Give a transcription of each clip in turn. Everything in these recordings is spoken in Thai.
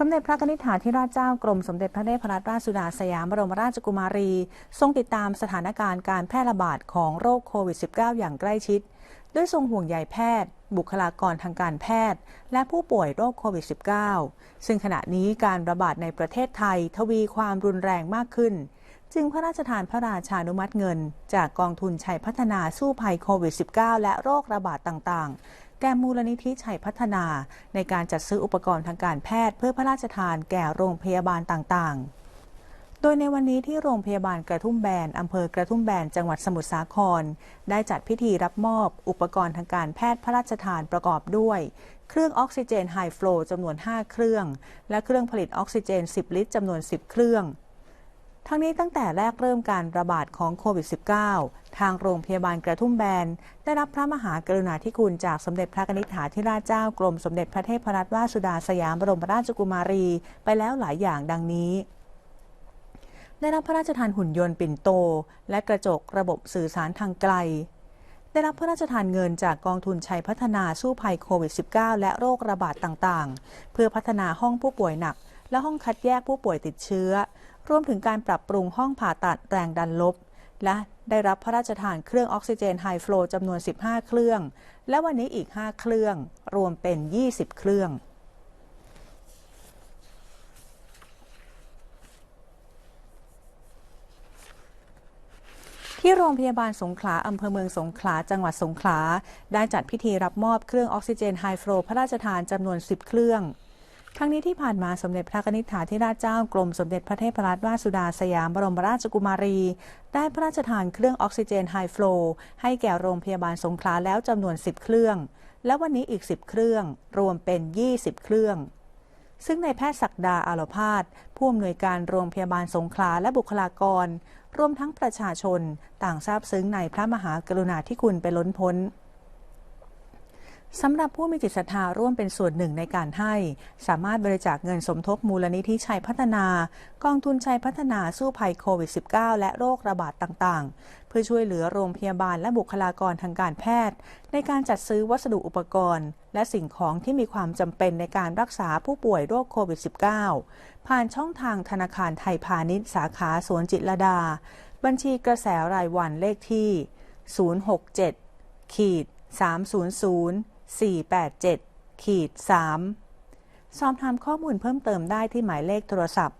สมเด็จพระนิธิถาธิราชเจ้ากรมสมเด็จพระเทพรัตนราชสุดาสยามบรมราชกุมารี ทรงติดตามสถานการณ์การแพร่ระบาดของโรคโควิด -19 อย่างใกล้ชิด ด้วยทรงห่วงใยแพทย์ บุคลากรทางการแพทย์ และผู้ป่วยโรคโควิด -19 ซึ่งขณะนี้การระบาดในประเทศไทยทวีความรุนแรงมากขึ้น จึงพระราชทานพระราชานุมัติเงิน จากกองทุนชัยพัฒนาสู้ภัยโควิด -19 และโรคระบาดต่างๆ แก่มูลนิธิชัยพัฒนา ในการจัดซื้ออุปกรณ์ทางการแพทย์เพื่อพระราชทานแก่โรงพยาบาลต่างๆโดยในวันนี้ที่โรงพยาบาลกระทุ่มแบน อำเภอกระทุ่มแบน จังหวัดสมุทรสาคร ได้จัดพิธีรับมอบอุปกรณ์ทางการแพทย์พระราชทานประกอบด้วย เครื่องออกซิเจนไฮฟลูจำนวน 5 เครื่อง และเครื่องผลิตออกซิเจน 10 ลิตรจำนวน 10 เครื่อง ทั้งนี้ตั้งแต่แรกเริ่มการระบาดของโควิด -19 ทางโรงพยาบาลกระทุ่มแบน ได้รับพระมหากรุณาธิคุณจากสมเด็จพระนิธิถาธิราชเจ้ากรมสมเด็จพระเทพรัตนราชสุดาสยามบรมราชกุมารี ไปแล้วหลายอย่างดังนี้ได้รับพระราชทานหุ่นยนต์ปิ่นโต และกระจกระบบสื่อสารทางไกล ได้รับพระราชทานเงินจากกองทุนชัยพัฒนาสู้ภัยโควิด -19 และโรคระบาดต่างๆ เพื่อพัฒนาห้องผู้ป่วยหนัก และห้องคัดแยกผู้ป่วยติดเชื้อ รวมถึงการปรับปรุงห้องผ่าตัดแรงดันลบ และได้รับพระราชทานเครื่องออกซิเจนไฮฟลูจำนวน 15 เครื่อง และวันนี้อีก 5 เครื่อง รวมเป็น 20 เครื่องที่โรงพยาบาลสงขลา อำเภอเมืองสงขลา จังหวัดสงขลา ได้จัดพิธีรับมอบเครื่องออกซิเจนไฮฟลูพระราชทานจำนวน 10 เครื่อง ทั้งนี้ที่ผ่านมาสมเด็จพระนิธิถาธิราชเจ้ากรมสมเด็จพระเทพรัตนราชสุดาสยามบรมราชกุมารี ได้พระราชทานเครื่องออกซิเจนไฮฟลูให้แก่โรงพยาบาลสงขลาแล้วจำนวน 10 เครื่อง และวันนี้อีก 10 เครื่อง รวมเป็น 20 เครื่องซึ่งในแพทย์ศักดาอาโลพาธผู้อำนวยการโรงพยาบาลสงขลาและบุคลากร รวมทั้งประชาชน ต่างซาบซึ้งในพระมหากรุณาธิคุณไปล้นพ้น สำหรับผู้มีจิตศรัทธาร่วมเป็นส่วนหนึ่งในการให้ สามารถบริจาคเงินสมทบมูลนิธิชัยพัฒนา กองทุนชัยพัฒนาสู้ภัยโควิด -19 และโรคระบาดต่างๆ เพื่อช่วยเหลือโรงพยาบาลและบุคลากรทางการแพทย์ ในการจัดซื้อวัสดุอุปกรณ์ และสิ่งของที่มีความจำเป็นในการรักษาผู้ป่วยโรคโควิด -19 ผ่านช่องทางธนาคารไทยพาณิชย์สาขาสวนจิตรดา บัญชีกระแสรายวันเลขที่ 067ขีด300 487ขีด3สอบถามข้อมูลเพิ่มเติมได้ที่หมายเลขโทรศัพท์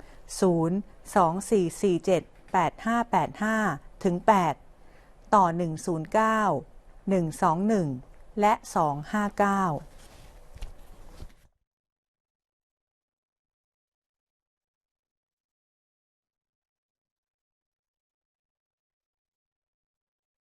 02447 8585ถึง8ต่อ 109 121 และ 259